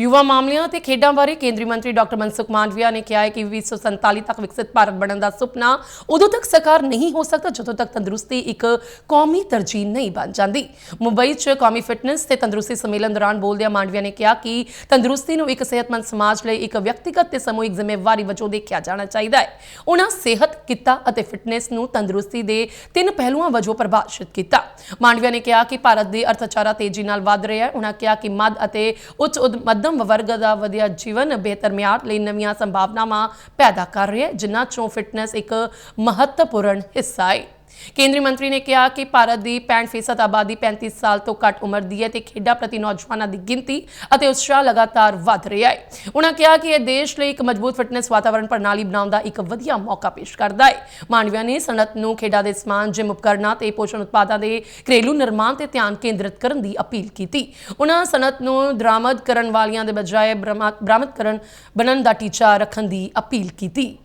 ਯੁਵਾ ਮਾਮਲਿਆਂ ਅਤੇ ਖੇਡਾਂ ਬਾਰੇ ਕੇਂਦਰੀ ਮੰਤਰੀ ਡਾਕਟਰ ਮਨਸੁਖ ਮਾਂਡਵੀਆ ਨੇ ਕਿਹਾ ਹੈ ਕਿ 2047 ਤੱਕ ਵਿਕਸਿਤ ਭਾਰਤ ਬਣਨ ਦਾ ਸੁਪਨਾ ਉਦੋਂ ਤੱਕ ਸਾਕਾਰ ਨਹੀਂ ਹੋ ਸਕਦਾ ਜਦੋਂ ਤੱਕ ਤੰਦਰੁਸਤੀ ਇੱਕ ਕੌਮੀ ਤਰਜੀਹ ਨਹੀਂ ਬਣ ਜਾਂਦੀ। ਮੁੰਬਈ 'ਚ ਕੌਮੀ ਫਿਟਨੈਸ ਤੇ ਤੰਦਰੁਸਤੀ ਸੰਮੇਲਨ ਦੌਰਾਨ ਬੋਲਦਿਆਂ ਮਾਂਡਵੀਆ ਨੇ ਕਿਹਾ ਕਿ ਤੰਦਰੁਸਤੀ ਨੂੰ ਇੱਕ ਸਿਹਤਮੰਦ ਸਮਾਜ ਲਈ ਇੱਕ ਵਿਅਕਤੀਗਤ ਤੇ ਸਮੂਹਿਕ ਜ਼ਿੰਮੇਵਾਰੀ ਵਜੋਂ ਦੇਖਿਆ ਜਾਣਾ ਚਾਹੀਦਾ ਹੈ। ਉਹਨਾਂ ਸਿਹਤ, ਕਿੱਤਾ ਅਤੇ ਫਿਟਨੈਸ ਨੂੰ ਤੰਦਰੁਸਤੀ ਦੇ ਤਿੰਨ ਪਹਿਲੂਆਂ ਵਜੋਂ ਪਰਿਭਾਸ਼ਿਤ ਕੀਤਾ। ਮਾਂਡਵੀਆ ਨੇ ਕਿਹਾ ਕਿ ਭਾਰਤ ਦੀ ਅਰਥਚਾਰਾ ਤੇਜ਼ੀ ਨਾਲ ਵਧ ਰਿਹਾ ਹੈ। ਉਹਨਾਂ ਕਿਹਾ ਕਿ ਮੱਧ ਅਤੇ ਉੱਚ ਉਦ- ਮੱਧਮ ਵਰਗ ਦਾ ਵਧੀਆ ਜੀਵਨ ਬਿਹਤਰ ਲਈ ਨਵੀਆਂ ਸੰਭਾਵਨਾਵਾਂ ਪੈਦਾ ਕਰ ਰਿਹਾ ਹੈ, ਜਿਨ੍ਹਾਂ ਚੋਂ ਫਿਟਨੈਸ ਇੱਕ ਮਹੱਤਵਪੂਰਨ ਹਿੱਸਾ ਹੈ। ਕੇਂਦਰੀ ਮੰਤਰੀ ਨੇ ਕਿਹਾ ਕਿ ਭਾਰਤ ਦੀ 65% ਆਬਾਦੀ 35 ਸਾਲ ਤੋਂ ਘੱਟ ਉਮਰ ਦੀ ਹੈ ਤੇ ਖੇਡਾਂ ਪ੍ਰਤੀ ਨੌਜਵਾਨਾਂ ਦੀ ਗਿਣਤੀ ਅਤੇ ਉਤਸ਼ਾਹ ਲਗਾਤਾਰ ਵਧ ਰਿਹਾ ਹੈ। ਉਹਨਾਂ ਕਿਹਾ ਕਿ ਇਹ ਦੇਸ਼ ਲਈ ਇੱਕ ਮਜ਼ਬੂਤ ਫਿਟਨੈਸ ਵਾਤਾਵਰਣ ਪ੍ਰਣਾਲੀ ਬਣਾਉਣ ਦਾ ਇੱਕ ਵਧੀਆ ਮੌਕਾ ਪੇਸ਼ ਕਰਦਾ ਹੈ। ਮਾਂਡਵਿਆ ਨੇ ਸਨਅਤ ਨੂੰ ਖੇਡਾਂ ਦੇ ਸਮਾਨ, ਜਿਮ ਉਪਕਰਨਾਂ ਤੇ ਪੋਸ਼ਣ ਉਤਪਾਦਾਂ ਦੇ ਘਰੇਲੂ ਨਿਰਮਾਣ ਤੇ ਧਿਆਨ ਕੇਂਦਰਿਤ ਕਰਨ ਦੀ ਅਪੀਲ ਕੀਤੀ। ਉਹਨਾਂ ਸਨਅਤ ਨੂੰ ਦਰਾਮਦ ਕਰਨ ਵਾਲੀਆਂ ਦੇ ਬਜਾਏ ਬਰਾਮਦ ਬਰਾਮਦ ਕਰਨ ਬਣਨ ਦਾ ਟੀਚਾ ਰੱਖਣ ਦੀ ਅਪੀਲ ਕੀਤੀ।